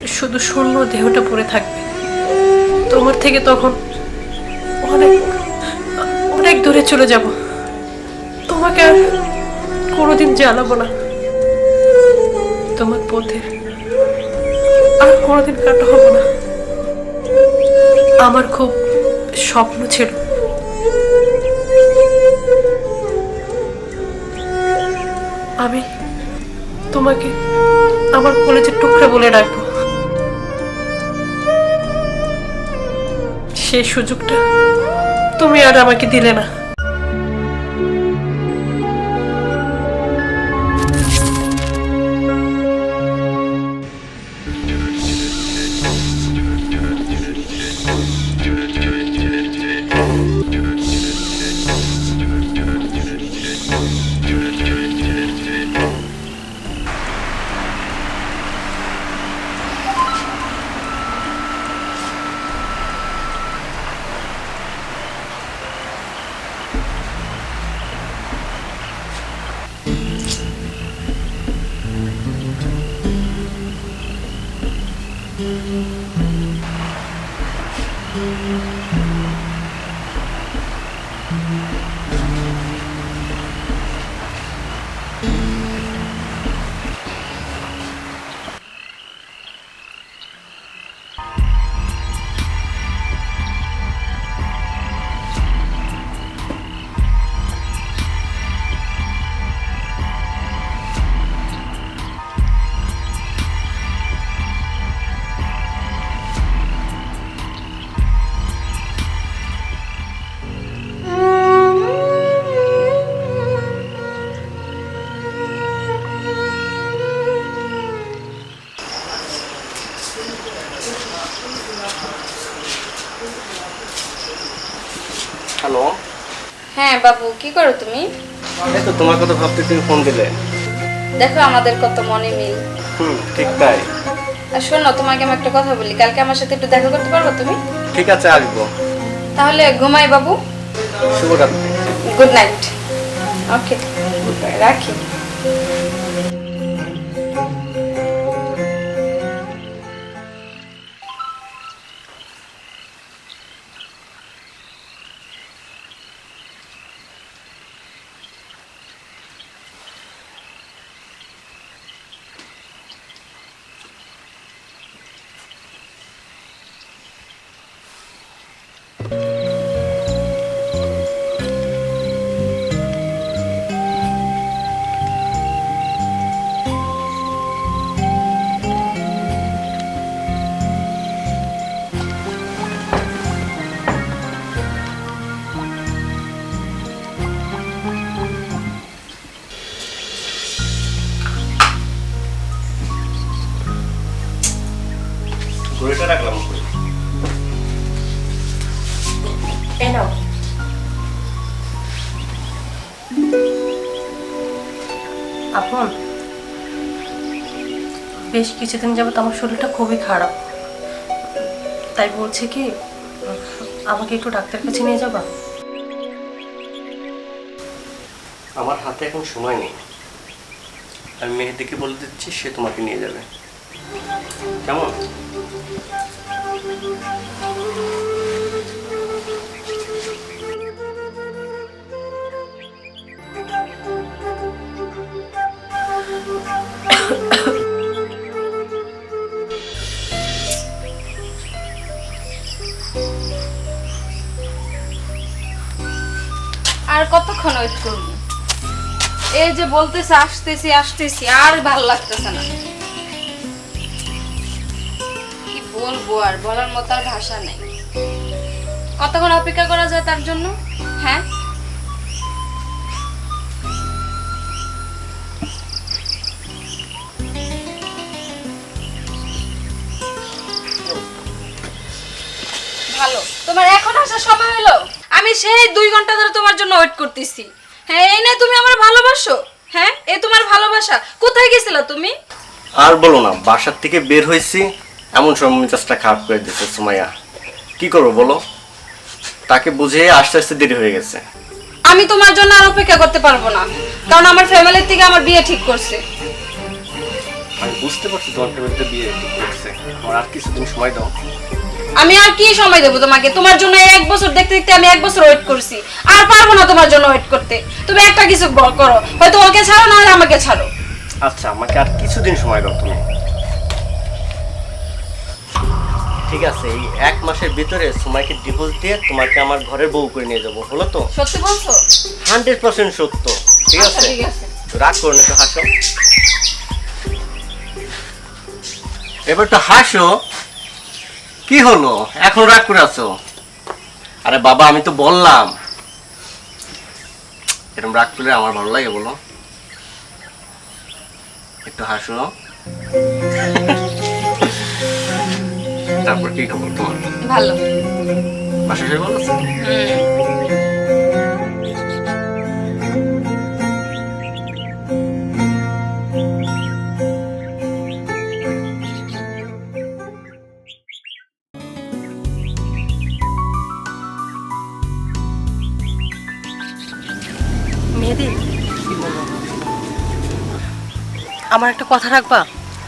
শুধু শূন্য দেহটা পড়ে থাকবে। তোমার থেকে তখন অনেক অনেক দূরে চলে যাব। তোমাকে আর কোনোদিন জ্বালাবো না। তোমার পথে আর কোনোদিন কাটা হব না। আমার খুব স্বপ্ন ছিল। আমি তোমাকে আমার কলেজের টুকরা বলে রাখব সেই সুযোগটা। তুমি আর আমাকে দিলে না। হ্যাঁ বাবু কি করো তুমি? এই তো তোমার কথা ভাবতে তুমি ফোন দিলে। দেখো আমাদের কত মনে মিল। হুম ঠিক তাই। আর শোনো তোমাকে আমি একটা কথা বলি। কালকে আমার সাথে একটু দেখা করতে পারবে তুমি? ঠিক আছে আসব। তাহলে ঘুমাই বাবু। শুভরাত্রি গুড নাইট ওকে রাখি। ঘড়িটা রাখলাম উপরে। এই নাও। আপন বেশ কিছুদিন যাবত আমার শরীরটা খুবই খারাপ। তাই বলছে কি আমাকে একটু ডাক্তার কাছে নিয়ে যাবা? আমার হাতে এখন সময় নেই। আমি মেহেদিকে বলে দিচ্ছি সে তোমাকে নিয়ে যাবে। কেমন? করব। এই যে বলতেছে, আসতেছি আসতেছি, আর ভালো লাগতেছে না। কি বলব আর, বলার মতো আর ভাষা নেই। কতক্ষণ অপেক্ষা করা যায় তার জন্য? হ্যাঁ? ভালো। তোমার এখন আসার সময় হলো। আমি সেই দুই ঘণ্টা ধরে তোমার জন্য ওয়েট করতেছি। হ্যাঁ এই না তুমি আমার ভালোবাসো। হ্যাঁ এই তোমার ভালোবাসা। কোথায় গেছিলা তুমি? আর বলো না বাসার থেকে বের হয়েছি এমন সময় মেজাজটা খারাপ করে দিচ্ছে সুমাইয়া। কি করব বলো? তাকে বুঝে আস্তে আস্তে দেরি হয়ে গেছে। আমি তোমার জন্য আর অপেক্ষা করতে পারব না কারণ আমার ফ্যামিলির থেকে আমার বিয়ে ঠিক করছে। আমি বুঝতে পারছি তোমার টেবিলটা বিয়ে ঠিক করছে। আমার আর কিছুদিন সময় দাও। আমি আর কি সময় দেবো তোমাকে? তোমার জন্য এক বছর দেখতে দেখতে আমি এক বছর ওয়েট করছি। আর পারব না তোমার জন্য ওয়েট করতে। তুমি একটা কিছু করো। হয়তো ওকে ছাড়ো না হলে আমাকে ছাড়ো। আচ্ছা আমাকে আর কিছুদিন সময় দাও তুমি। ঠিক আছে এই এক মাসের ভিতরে সময়কে ডিভোর্স দিয়ে তোমাকে আমার ঘরের বউ করে নিয়ে যাব। হলো তো? সত্যি বলছো? হান্ড্রেড পার্সেন্ট সত্য। ঠিক আচ্ছা আছে? ঠিক আছে। রাগ করো না একটু হাসো। এবার তো হাসো। কি হলো? এখন রাগ করে আছো? আরে বাবা আমি তো বললাম। এরকম রাগ করলে আমার ভালো লাগে বলো। একটু হাসো। তারপর কি খবর তোমার? ভালো। বাসা সবাই ভালো আছে? আমার একটা কথা রাখবা?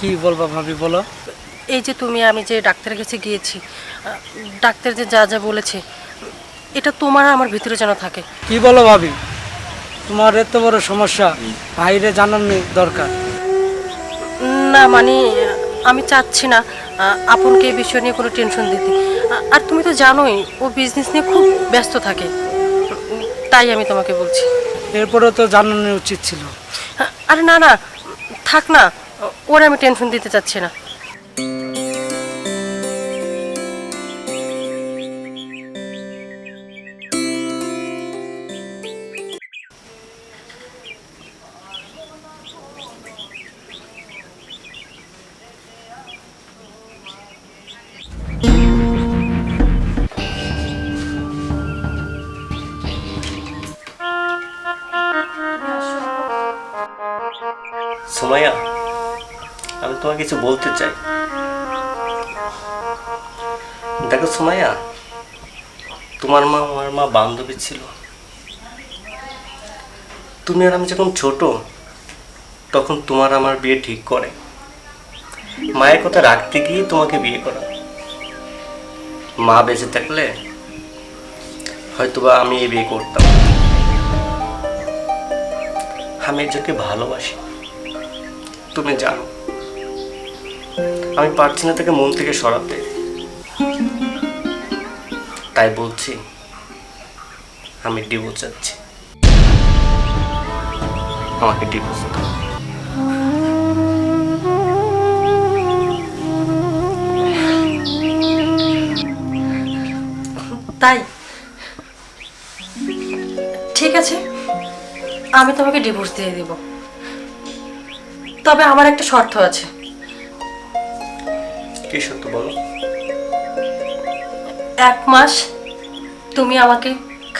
কি বলব ভাবি বলো। এই যে তুমি আমি যে ডাক্তারের কাছে গিয়েছি ডাক্তার যে যা যা বলেছে এটা তোমার আর আমার ভিতরে যেন থাকে। কি বলো ভাবি? তোমার এত বড় সমস্যা বাইরে জানানো দরকার। না মানে আমি চাচ্ছি না আপনকে এই বিষয় নিয়ে কোনো টেনশন দিতে। আর তুমি তো জানোই ও বিজনেস নিয়ে খুব ব্যস্ত থাকে। তাই আমি তোমাকে বলছি। এরপরেও তো জানানো উচিত ছিল। আরে না না থাক না ওর আমি টেনশন দিতে চাচ্ছি না। তোমাকে কিছু বলতে চাই। দেখো সুমাইয়া তোমার মা, আমার মা বান্ধবী ছিল। তুমি আর আমি যখন ছোট, তখন তোমার আমার বিয়ে ঠিক করে। মায়ের কথা রাখতে গিয়ে তোমাকে বিয়ে করা। মা বেঁচে থাকলে হয়তোবা আমি এই বিয়ে করতাম। আমি একজনকে ভালোবাসি। তুমি জানো। আমি পারছি না তাকে মন থেকে সরাতে। তাই বলছি, আমি ডিভোর্স চাচ্ছি আমাকে ডিভোর্স দাও। তাই? ঠিক আছে, আমি তোমাকে ডিভোর্স দিয়ে দিব। তবে আমার একটা শর্ত আছে। কি সত্য বলো? এক মাস তুমি আমাকে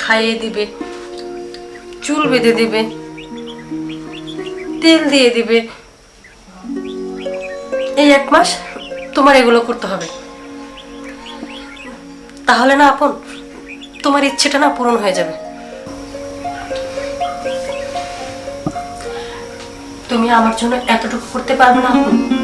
খাইয়ে দিবে, চুল বেঁধে দিবে, তেল দিয়ে দিবে। এই এক মাস তোমার এগুলো করতে হবে। তাহলে না আপন, তোমার ইচ্ছেটা না পূরণ হয়ে যাবে। তুমি আমার জন্য এতটুকু করতে পারবে না আপন?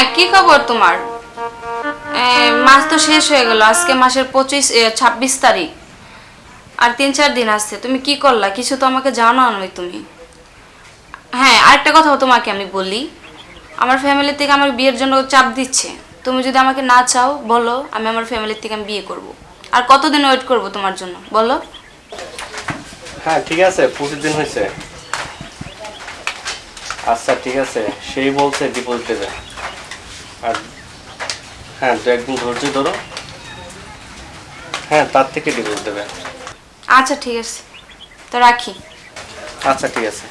হ্যাঁ কি খবর তোমার? মাস তো শেষ হয়ে গেল, আজকে মাসের পঁচিশ ছাব্বিশ তারিখ। আর তিন চার দিন আসছে, তুমি কি করলা? কিছু তো আমাকে জানানোই তুমি। হ্যাঁ আরেকটা কথাও তোমাকে আমি বলি। আমার ফ্যামিলি থেকে আমার বিয়ের জন্য চাপ দিচ্ছে। তুমি যদি আমাকে না চাও, বলো, আমি আমার ফ্যামিলির থেকে আমি বিয়ে করব। আর কতদিন ওয়েট করব তোমার জন্য, বলো? হ্যাঁ ঠিক আছে, পঁচিশ দিন হয়েছে। আচ্ছা ঠিক আছে, সেই বলছে ডিপোজিট দেবে। আর হ্যাঁ দু একদিন ধৈর্য ধরো। হ্যাঁ তার থেকে ডিভোর্স দেবে। আচ্ছা ঠিক আছে। তো রাখি। আচ্ছা ঠিক আছে।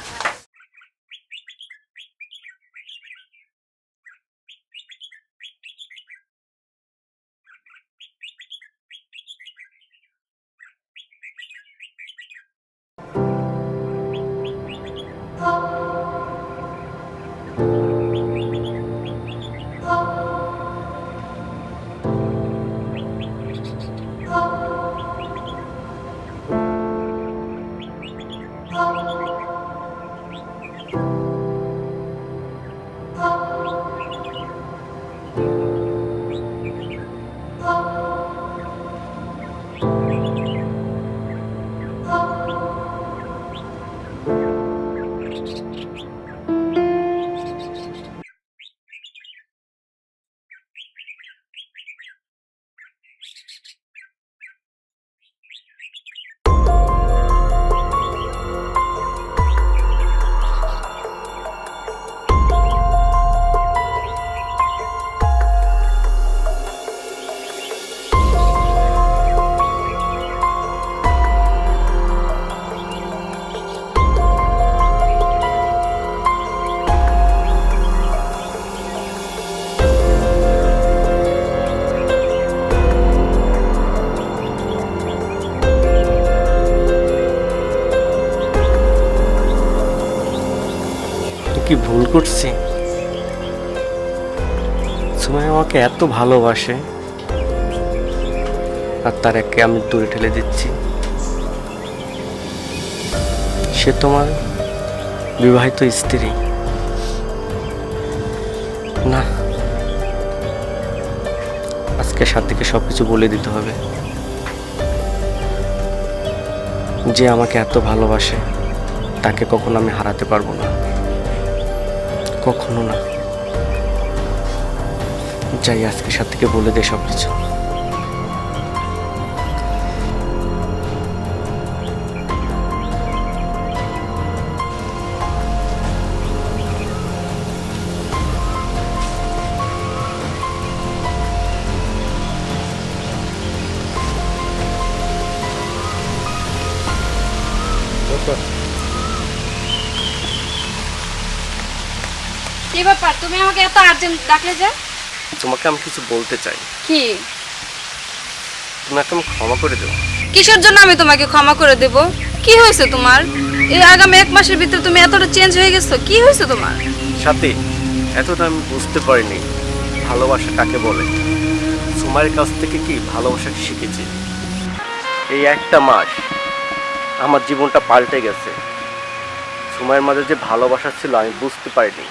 ভুল করছি। সময় আমাকে এত ভালোবাসে। আর তার একে আমি দূরে ঠেলে দিচ্ছি। সে তোমার বিবাহিত স্ত্রী। না। আজকে সাথীকে সব কিছু বলে দিতে হবে। যে আমাকে এত ভালোবাসে, তাকে কখনো আমি হারাতে পারব না। কখনো না। যাই আজকে সাথীকে বলে দে সব কিছু কি ব্যাপার তুমি আমাকে এত আর্জেন্ট ডাকলে যে? তোমাকে আমি কিছু বলতে চাই। কি? তুমি একটা আমাকে ক্ষমা করে দেবো। কিসের জন্য আমি তোমাকে ক্ষমা করে দেব? কি হয়েছে তোমার? এই আগামী এক মাসের ভিতরে তুমি এতটা চেঞ্জ হয়ে গেছো কি হয়েছে তোমার? সাথে এতটা আমি বুঝতে পারিনি। ভালোবাসা কাকে বলে? সুমাইয়ের কাছ থেকে কি ভালোবাসা শিখেছি? এই একটা মাস আমার জীবনটা পাল্টে গেছে। সুমাইয়ের মাঝে যে ভালোবাসা ছিল আমি বুঝতে পারিনি।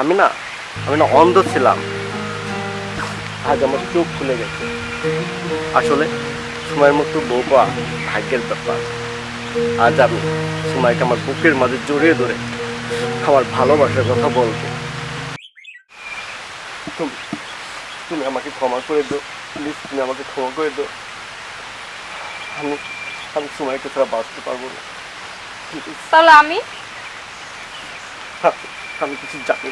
আমি না আমি না অন্ধ ছিলাম। আজ আমার চোখ খুলে গেছে। আসলে সময়ের মতো বউ পাওয়া ভাগ্যের ব্যাপার। আজ আমি সময়কে আমার বুকের মাঝে জড়িয়ে ধরে আমার ভালোবাসার কথা বলব। তুমি তুমি আমাকে ক্ষমা করে দো প্লিজ তুমি আমাকে ক্ষমা করে দাও। আমি আমি সময়কে ছাড়া বাঁচতে পারব না। তাহলে আমি? আমি- কিছু জানি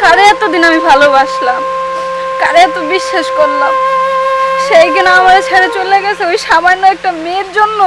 কারে এতদিন আমি ভালোবাসলাম? কারে এত বিশ্বাস করলাম? সেই কিনা আমার ছেড়ে চলে গেছে ওই সামান্য একটা মেয়ের জন্য?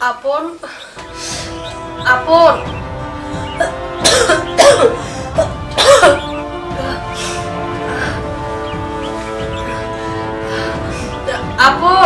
আপন আপন আপন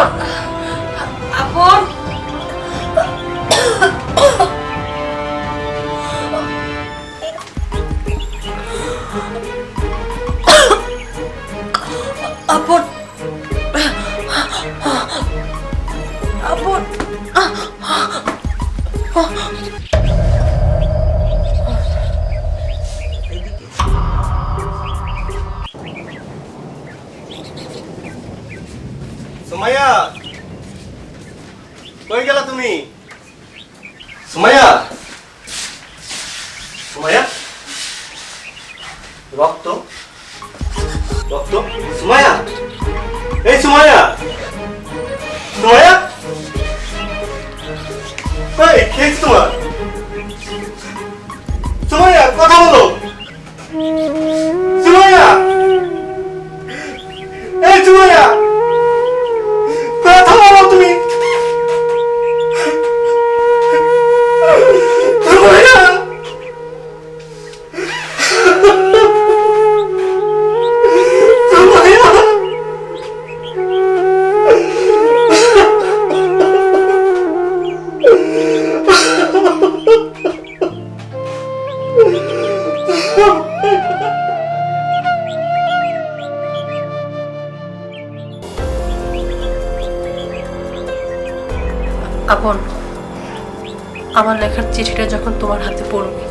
লেখার চিঠিটা যখন তোমার হাতে পড়বে,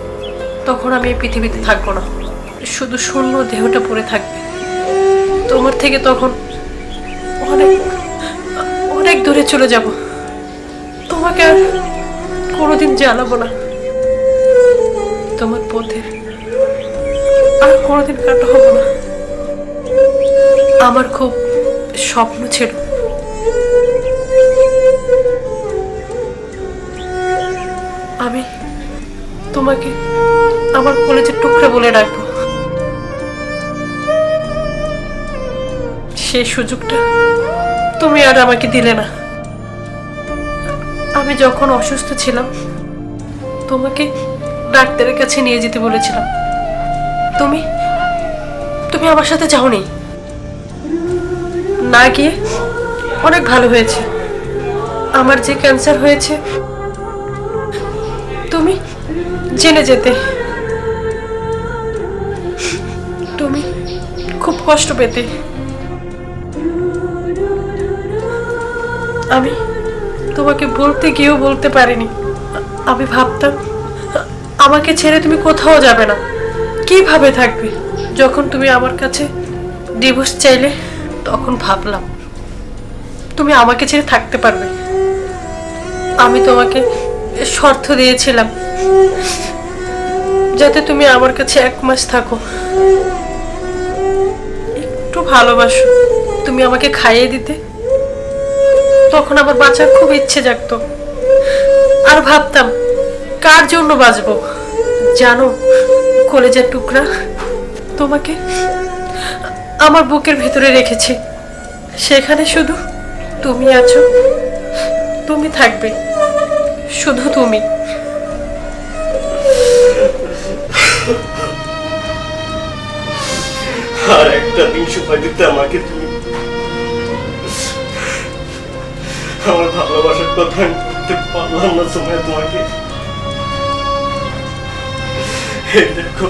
তখন আমি এই পৃথিবীতে থাকব না। শুধু শূন্য দেহটা পড়ে থাকবে। তোমার থেকে তখন অনেক অনেক দূরে চলে যাব। তোমাকে আর কোনোদিন জ্বালাবো না। তোমার পথে আর কোনোদিন কাটা হব না। আমার খুব স্বপ্ন ছিল। তোমাকে আমার কলেজের টুকরা বলে ডাকবো। সেই সুযোগটা তুমি আর আমাকে দিলে না। আমি যখন অসুস্থ ছিলাম, তোমাকে ডাক্তারের কাছে নিয়ে যেতে বলেছিলাম। তুমি তুমি আমার সাথে যাওনি। না গিয়ে অনেক ভালো হয়েছে। আমার যে ক্যান্সার হয়েছে, তুমি জেনে যেতে। তুমি খুব কষ্ট পেতে। আমি তোমাকে বলতে গিয়েও বলতে পারিনি। আমি ভাবতাম, আমাকে ছেড়ে তুমি কোথাও যাবে না। কীভাবে থাকবে? যখন তুমি আমার কাছে ডিভোর্স চাইলে, তখন ভাবলাম, তুমি আমাকে ছেড়ে থাকতে পারবে। আমি তোমাকে শর্ত দিয়েছিলাম যাতে তুমি আমার কাছে এক মাস থাকো। একটু ভালোবাসো। তুমি আমাকে খাইয়ে দিতে। তখন আমার বাঁচার খুব ইচ্ছে জাগতো। আর ভাবতাম, কার জন্য বাঁচবো? জানো, কলেজের টুকরা তোমাকে আমার বুকের ভিতরে রেখেছি। সেখানে শুধু তুমি আছো। তুমি থাকবে। শুধু তুমি। আর একটা দিন দিতে আমাকে তুমি আমার ভালোবাসার কথা পারলাম না সময় তোমাকে। এই দেখো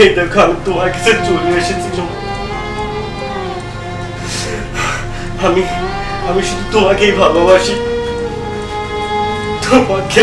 এই দেখো, আমি তোমার কাছে চলে এসেছিলাম আমি আমি শুধু তোমাকেই ভালোবাসি। তোমাকে